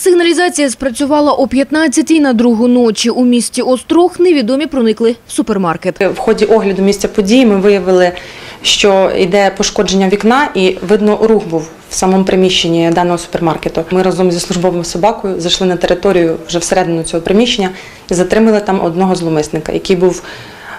Сигналізація спрацювала о 15-й на другу ночі. У місті Острог невідомі проникли в супермаркет. В ході огляду місця події ми виявили, що йде пошкодження вікна, і видно, рух був в самому приміщенні даного супермаркету. Ми разом зі службовою собакою зайшли на територію вже всередину цього приміщення і затримали там одного зловмисника, який був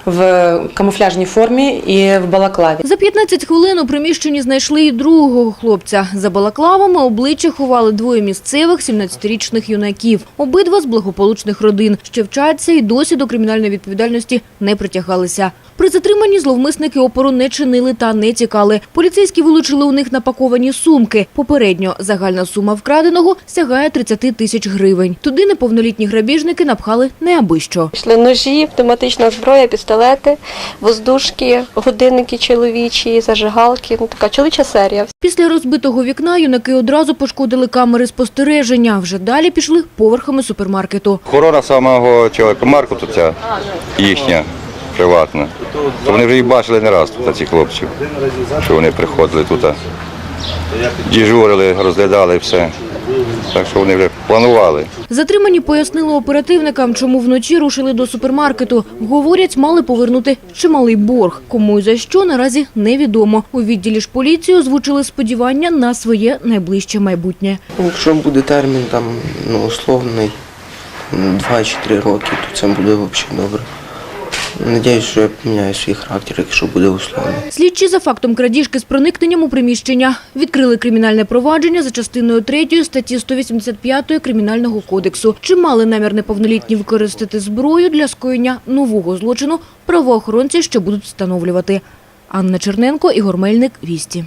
в камуфляжній формі і в балаклаві. За 15 хвилин у приміщенні знайшли і другого хлопця. За балаклавами обличчя ховали двоє місцевих 17-річних юнаків. Обидва з благополучних родин, що вчаться і досі до кримінальної відповідальності не притягалися. При затриманні зловмисники опору не чинили та не тікали. Поліцейські вилучили у них напаковані сумки. Попередньо загальна сума вкраденого сягає 30 тисяч гривень. Туди неповнолітні грабіжники напхали неабищо. Пішли ножі, пневматична зброя, пістолети, воздушки, годинники чоловічі, зажигалки. Ну така чоловіча серія. Після розбитого вікна юнаки одразу пошкодили камери спостереження. Вже далі пішли поверхами супермаркету. Охорона самого телекомаркету ця їхня приватна. То вони вже їх бачили не раз тут, ці хлопців, що вони приходили тут, діжурили, розглядали все. Так що вони вже планували. Затримані пояснили оперативникам, чому вночі рушили до супермаркету. Говорять, мали повернути чималий борг. Кому і за що наразі невідомо. У відділі ж поліції озвучили сподівання на своє найближче майбутнє. Якщо буде термін там ну, условний 2 чи 3 роки, то це буде взагалі добре. Надіюсь, що я поміняю свій характер, якщо буде условно. Слідчі за фактом крадіжки з проникненням у приміщення відкрили кримінальне провадження за частиною 3 статті 185 Кримінального кодексу. Чи мали намір неповнолітні використати зброю для скоєння нового злочину, правоохоронці ще будуть встановлювати. Анна Черненко, Ігор Мельник, Вісті.